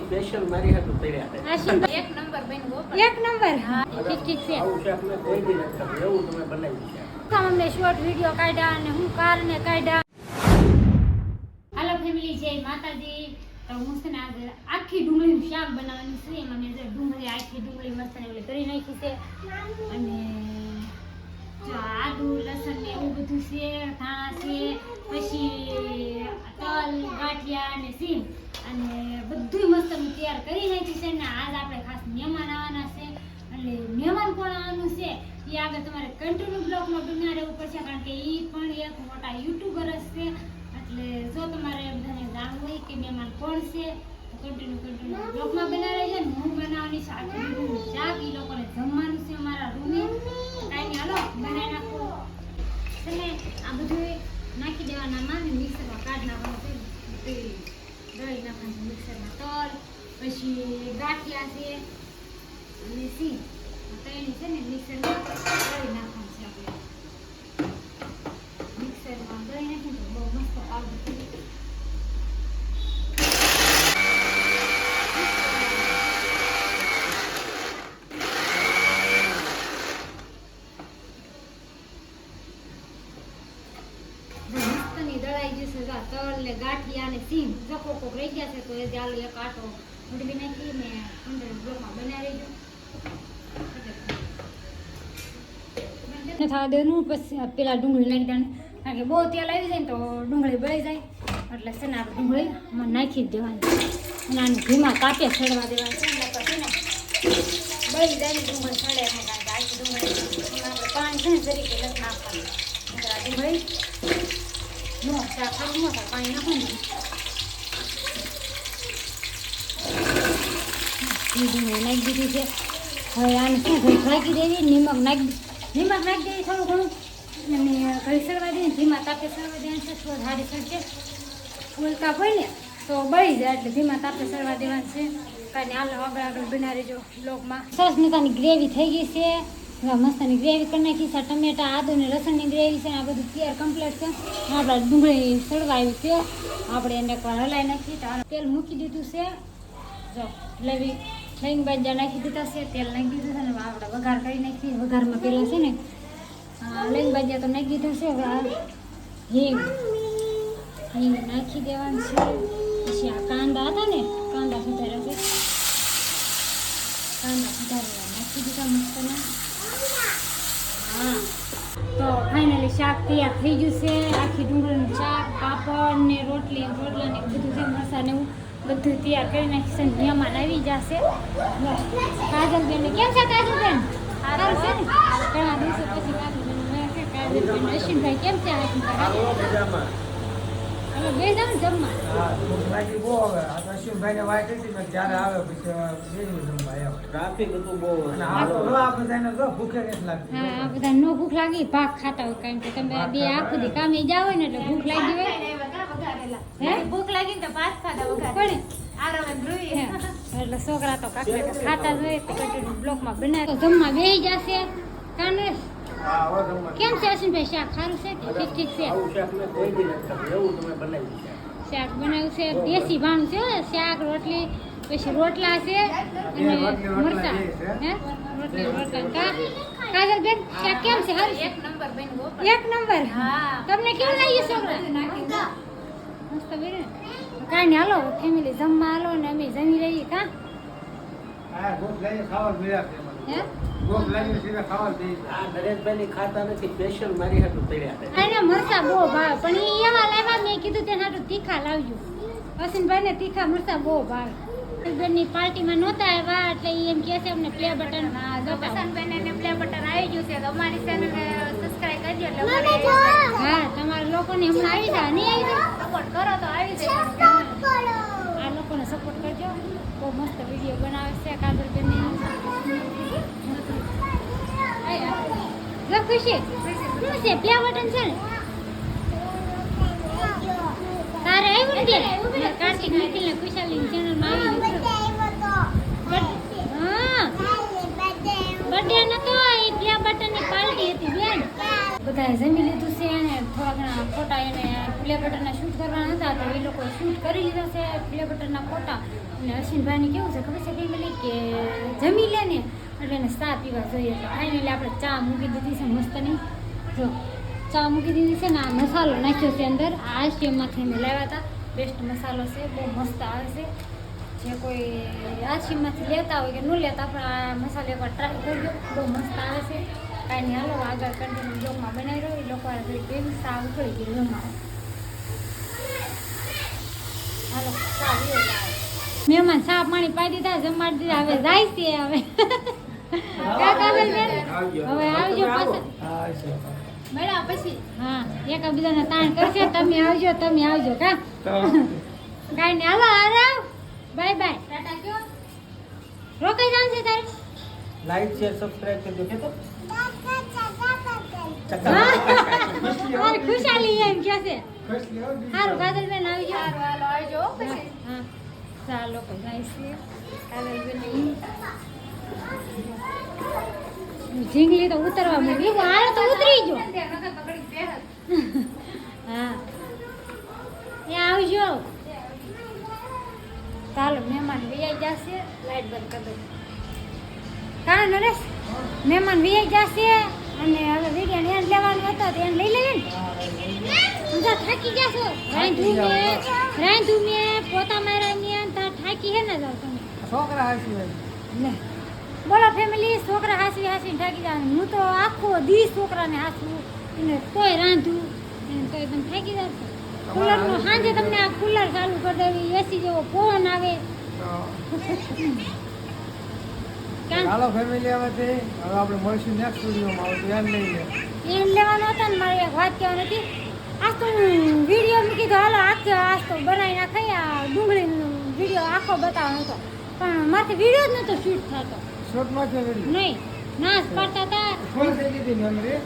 Special મારી હાટુ છે. આશીર્વાદ એક નંબર બન્યું એક નંબર? હા ઠીક ઠીક છે. આવું શાક મેં કોઈ બી નથી. એવું તમે બનાવી છે. અમને શોર્ટ વિડિયો કાઢ્યા અને હું કારને કાઢ્યા. હાલો ફેમિલી જય માતાજી. તો હું છે ને આજે આખી ડુંગળીનું શાક બનાવવાનું છે. એમાં મેં જો ડુંગળી આખી ડુંગળી મસ્ત ને ઓલી કરી નાખી છે. અને જો આદુ લસણ ને એવું બધું છે ધાણા છે પછી તલ ગાંઠિયા અને સીમ. અને બધું મસ્ત તૈયાર કરી નાખ્યું છે ને આજ આપણે ખાસ મહેમાન આવવાના છે. એટલે મહેમાન કોણ આવવાનું છે એ આગળ તમારે કન્ટિન્યુ બ્લોગમાં બન્યા રહેવું પડશે કારણ કે એ પણ એક મોટા યુટ્યુબર જ છે. એટલે જો તમારે બધાને જાણવું હોય કે મહેમાન કોણ છે, તો કન્ટિન્યુ કન્ટિન્યુ બ્લોગમાં બના રહેજો ને હું બનાવવાની શાક શાક એ લોકોને જમવાનું છે અમારા રૂમે કાંઈ હાલો, બનાવી નાખો. છે ને આ બધું નાખી દેવાના માં મિક્સરમાં કાઢી નાખવાનું છે. દળી નાખવાનું મિક્સરમાં તલ પછી ગાંઠિયા છે અને સી ત્રણેય છે ને મિક્સરમાં દહીં નાખવાનું છે આપણે મિક્સરમાં દહીં નાખીને બહુ મસ્ત પાવડર થઈ જાય. મસ્તની દળાઈ જશે જો આ તલ ને ગાંઠિયા ને સિંગ જો કોક કોક રહી ગયા છે તો એ ચાલો એક આટો ઉડવી નાખી ને થવા પેલા ડુંગળી નાખી દેવાની. કારણ કે બહુ તેલ આવી જાય ને તો ડુંગળી બળી જાય. એટલે છે ને આપણે ડુંગળી આમાં નાખી જ દેવાની. અને ધીમા તાપે સડવા દેવાની. છે ને પછી ને બળી જાય ને ડુંગળી સડે ને કારણ કે આખી ડુંગળી એમાં આપણે પાણી છે ને તરીકે નથી નાખવાનું. ડુંગળી નો શાક નો પાણી નાખવાનું. ઈ મેં નાખી દીધી છે, હવે આને શું ઘડી નાખી દેવી, નિમક નાખી નિમક નાખી દેવી થોડું ઘણું. અને ઘડી સળવા દઈએ ધીમા તાપે સળવા દેવાનું છે, થોડું હારી સળશે ફૂલકા હોય તો બળી જાય એટલે ધીમા તાપે સળવા દેવાનું છે. કાંઈ હાલ આગળ આગળ બના રહેજો બ્લોગમાં. સરસ મજાની ગ્રેવી થઈ ગઈ છે. મસ્તની ગ્રેવી કરી નાખી છે, ટમેટા, આદુ ને લસણની ગ્રેવી છે આ બધું તૈયાર કમ્પ્લીટ છે. આપણે ડુંગળી સળવા આવી છે આપણે એને એકવાર હલાવી નાખી તો આ તેલ મૂકી દીધું છે. જો લવી લઈને બાજા નાખી દીધા છે, તેલ નાખી દીધું છે ને આપણે વઘાર કરી નાખીએ. વઘારમાં પેલા છે ને લઈને બાજા તો નાખી દીધું છે, હવે આ હિંગ. હિંગ નાખી દેવાનું છે. પછી આ કાંદા હતા ને, કાંદા સુધાર્યા છે. કાંદા સુધારેલા નાખી દીધા મસ્તના હા, તો ફાઇનલી શાક તૈયાર થઈ ગયું છે. આખી ડુંગળીનું શાક, પાપડ ને રોટલી રોટલા ને બધું છે મરસા ને એવું બધું તૈયાર કરી નાખી છે ને મહેમાન આવી જશે કાજલબેન કેમ છે કાજલબેન ઘણા દિવસો પછી કાજલબેન કાજલબેન અશ્વિનભાઈ કેમ છે મજામાં. બે જાવ જમવા હા, ભૂખ લાગી બહુ હવે. આ તો અશ્વિનભાઈને વાત હતી ને ત્યારે આવે પછી હવે બેસી જમવા એમ. ટ્રાફિક હતું બહુ અને આ તો જો આ બધાને જો ભૂખે નથી લાગતી. હા આ બધા નો ભૂખ લાગી ભાગ ખાતા હોય કારણ કે તમે બે આખું દી કામે જાવ હોય ને એટલે ભૂખ લાગી હોય હે? ભૂખ લાગી તો ભાત ખાધા વગર કોને આરામ રોઈ હે. એટલે છોકરા તો કાંઈક ખાતા જ હોય તો કન્ટિન્યુ બ્લોકમાં બનાવે. તો જમવા બેસી જશે કાને હા, હવે જમવા. કેમ છે અશ્વિનભાઈ શાક સારું છે ઠીક ઠીક છે? શાક બનાવ્યું છે. દેશી ભાણું છે શાક રોટલી પછી રોટલા છે અને મરચાં. હે? રોટલી શાક કેમ છે? સારું એક નંબર બન્યું એક નંબર? તમને કેવું લાગ્યું છોકરા? કાંઈ નહીં હાલો ફેમિલી જમવા હાલો ને અમે જમી રહીએ કા? હા, ભૂખ લાગી ખાવા જ મળ્યા છે મને. હે? ભૂખ લાગી સીધા ખાવા જ દઈ છે. આ નરેશભાઈની ખાતા નથી સ્પેશિયલ મારી હાટુ તૈયાર છે. આને મરચા બહુ ભાવે પણ ઈ એવા લાવ્યા મેં કીધું તેના હાટું તીખા લાવજો. અશ્વિનભાઈ ને તીખા મરચા બહુ ભાવે. બેનની પાર્ટીમાં નહોતા આવ્યા એટલે એમ કહે છે અમને play button Vasantben play button આવી ગયું છે તો અમારી ચેનલ સબસ્ક્રાઇબ કરજો એટલે હા તમારા લોકોને હમણાં આવી જાય નહીં આવી જાય? સપોર્ટ કરો તો આવી જાય આ લોકોને સપોર્ટ કરજો. બહુ મસ્ત વીડિયો બનાવે છે કાજલબેન જો ખુશી. ચેનલમાં આવી હા. બર્થડે નતો, એ પ્લે બટન હતી, બેન. બધાએ જમી લીધું છે. થોડા ઘણા ફોટા એને પ્લે બટનના શૂટ કરવાના હતા તો એ લોકો શૂટ કરી લીધા છે પ્લે બટનના ફોટા અને અશ્વિનભાઈને કેવું છે ખબર છે ફેમિલી કે જમી લે ને, એટલે એને ચા પીવા જોઈએ. તો ફાઇનલી આપણે ચા મૂકી દીધી છે મસ્ત નહીં જો, ચા મૂકી દીધી છે ને, આ મસાલો નાખ્યો છે અંદર. આ આઈસ્ક્રીમમાંથી અમે લાવ્યા હતા. બેસ્ટ મસાલો છે, બહુ મસ્ત આવે છે. જે કોઈ આઈસ્ક્રીમમાંથી લેતા હોય કે ન લેતા, પણ આ મસાલો એકવાર ટ્રાય કરજો. બહુ મસ્ત આવે છે. કાંઈ નહીં. હાલો આગળ કન્ટિન્યુ બ્લોગમાં બનાવી રહ્યો. એ લોકો થોડી સાવ ઉકળી ગઈ જમવા હાલો ચા. મહેમાન ચા પાણી પાઈ દીધા જમાડી દીધા. હવે જાય છે હવે? હવે આવજો પાછા. મળ્યા પછી. હા એકબીજાને તાણ કરશે. તમે આવજો તમે આવજો કા? કાઈ નહીં. હાલો આરામ બાય બાય. ટાટા કયો? રોકાઈ જવાનું છે તારે. લાઈક શેર સબસ્ક્રાઇબ કરજો કે તો ખુશાલી એમ કે છે. સારું કાજલબેન આવજો હાલો હાલો આવજો પછી. હા. ચાલો જાય છે. કાજલબેન ઝીંગલી તો ઉતરવા માંડી. હાલો તો ઉતરી બેહત. હા. એ આવજો ચાલો મહેમાન વીઆઈ જશે. લાઈટ બંધ કરી દો કારણ નરેશ મહેમાન વીઆઈ જશે. અને હવે વીડિયો બધા થાકી ગયા છો? રાંધું મે રાંધું મે પોતા મારા મે તા થાકી હે ને જાવ તમે. છોકરા હાસી હોય. બોલો ફેમિલી છોકરા હાસી હાસી થાકી જાય હું તો આખો દી છોકરાને હાસું. એને કોઈ રાંધું. એને તોય તમે થાકી જશો. કુલરનું સાંજે તમને આ કુલર ચાલુ કરી દેવી. એસી જેવો ફોન આવે. તો. હાલો ફેમિલી હવેથી હવે આપણે મળશું નેક્સ્ટ વિડીયોમાં આવે એમ લઈ લે. એમ લેવાનો હતો ને મારે એક વાત કહેવાની હતી. આજ તો હું વીડિયો મૂકી દો હાલો આજ આજ તો બનાવી નાખાય આ ડુંગળીનો વીડિયો આખો બતાવવાનો હતો. પણ માથે વીડિયો જ નહોતો શૂટ થતો. શૂટ છે વીડિયો નહીં નાશ પાડતા હતા. ફૂલ થઈ ગઈ હતી મેમરી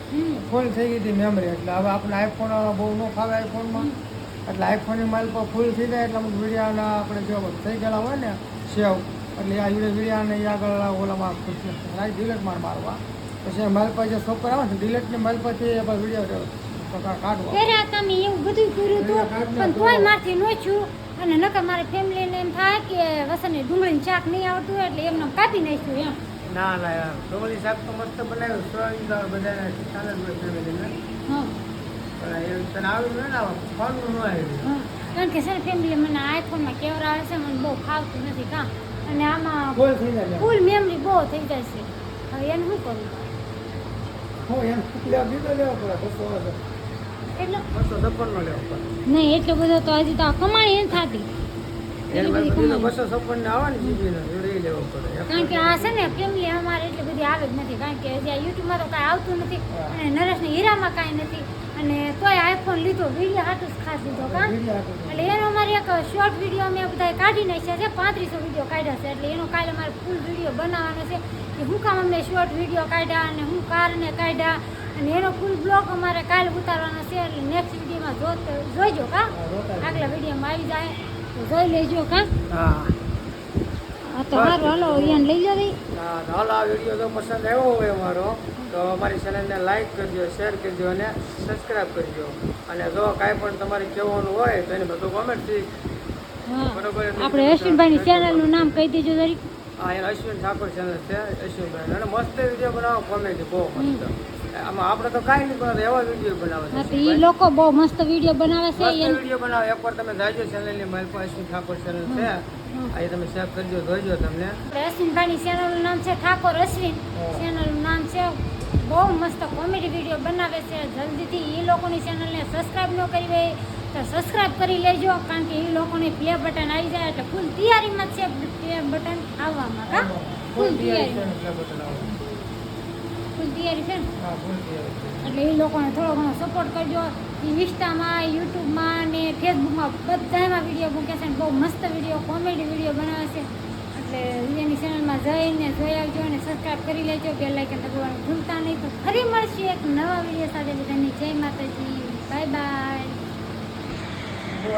ફૂલ થઈ ગઈ હતી મેમરી એટલે હવે આપણે આઈફોન બહુ ન ફાવે આઈફોનમાં એટલે આઈફોનની માલ પર ફૂલ થઈ જાય એટલે અમુક વિડીયાના આપણે જો થઈ ગયેલા હોય ને સેવ એટલે આ વીડિયો વિડીયાને આગળ ઓલામાં રાઈ ડિલેટ માર મારવા. પછી માલ પર જે સોફ્ટવેર આવે ને ડિલેટની માલ પરથી વીડિયો કાઢવા. તમે એવું બધું કર્યું હતું પણ તોય મારથી નોચ્યું અને નકર મારી ફેમિલીને એમ થાય કે વસને ડુંગળીનું શાક નહીં આવતું એટલે એમને કાપી નાખ્યું એમ. ના ના યાર ડુંગળી શાક તો મસ્ત બનાવ્યું સોયાબીન બધાને ચાલે જ હોય ફેમિલીને પણ એ તને આવ્યું ને ફોનનું ન આવ્યું. કારણ કે સર ફેમિલી મને આઈફોનમાં કેવર આવે છે મને બહુ ફાવતું નથી કાં અને આમાં ફૂલ મેમરી બહુ થઈ જાય છે. હવે એને શું કરું નહીં એટલો બધો તો હજી તો આ કમાણી નથી થતી. કારણ કે આ છે ને ફેમિલી અમારે એટલી બધી આવે જ નથી. કારણ કે હજી આ યુટ્યુબમાં તો કાંઈ આવતું નથી અને નરેશને હીરામાં કાંઈ નથી. અને તોય આઈફોન લીધો વીડિયો હાટું જ ખાસ લીધો કાં? એટલે એનો અમારે એક શોર્ટ વીડિયો અમે બધા કાઢી નાખ્યા છે પાંત્રીસો વીડિયો કાઢ્યા છે. એટલે એનો કાલે અમારે ફૂલ વીડિયો બનાવવાનો છે. કે હું કામ અમને શોર્ટ વીડિયો કાઢ્યા અને હું કારને કાઢ્યા અને એનો ફૂલ બ્લોગ અમારે કાલે ઉતારવાનો છે. એટલે નેક્સ્ટ વિડીયોમાં જો જોઈજો કા? આગલા વિડીયોમાં આવી જાય. તો જોઈ લેજો કા? હા. તો હાલો અહીંયા લઈ તો હાલો આ વીડિયો જો પસંદ આવ્યો હોય અમારો તો અમારી ચેનલને લાઈક કરજો શેર કરજો અને સબસ્ક્રાઈબ કરજો. અને જો કાંઈ પણ તમારે કહેવાનું હોય તો એને બધું કોમેન્ટથી બરોબર આપણે અશ્વિનભાઈની ચેનલનું નામ કહી દેજો જરીક. હા અશ્વિન ઠાકોર ચેનલ છે અશ્વિનભાઈ. અને મસ્ત વીડિયો બનાવો કોમેડી બહુ મસ્ત. આમાં આપણે તો કાંઈ નહીં બનાવતા એવા વીડિયો બનાવે છે એ લોકો બહુ મસ્ત વીડિયો બનાવે છે એ વીડિયો બનાવે. એકવાર તમે જાજો ચેનલની મારી પાસે અશ્વિન ઠાકોર ચેનલ છે. અહીં તમે સેવ કરજો જોજો તમને. અશ્વિનભાઈની ચેનલનું નામ છે ઠાકોર અશ્વિન. ચેનલનું નામ છે બહુ મસ્ત કોમેડી વીડિયો બનાવે છે. જલ્દીથી એ લોકોની ચેનલને સબસ્ક્રાઈબ ન કરી તો સબસ્ક્રાઈબ કરી લેજો કારણ કે એ લોકોને પ્લે બટન આવી જાય એટલે ફૂલ તૈયારીમાં છે પ્લે બટન આવવામાં કા ફૂલ તૈયારી. ફૂલ તૈયારી છે. એટલે એ લોકોને થોડો ઘણો સપોર્ટ કરજો. ઇન્સ્ટામાં યુટ્યુબમાં ને ફેસબુકમાં બધામાં વીડિયો મૂકે છે બહુ મસ્ત વીડિયો કોમેડી વીડિયો બનાવે છે. એટલે એની ચેનલમાં જઈને જોઈ આવજો અને સબસ્ક્રાઈબ કરી લેજો. બે લાઇકન દબાવવાનું ભૂલતા નહીં. તો ફરી મળશે એક નવા વીડિયો સાથે. બધાની જય માતાજી. Bye bye board.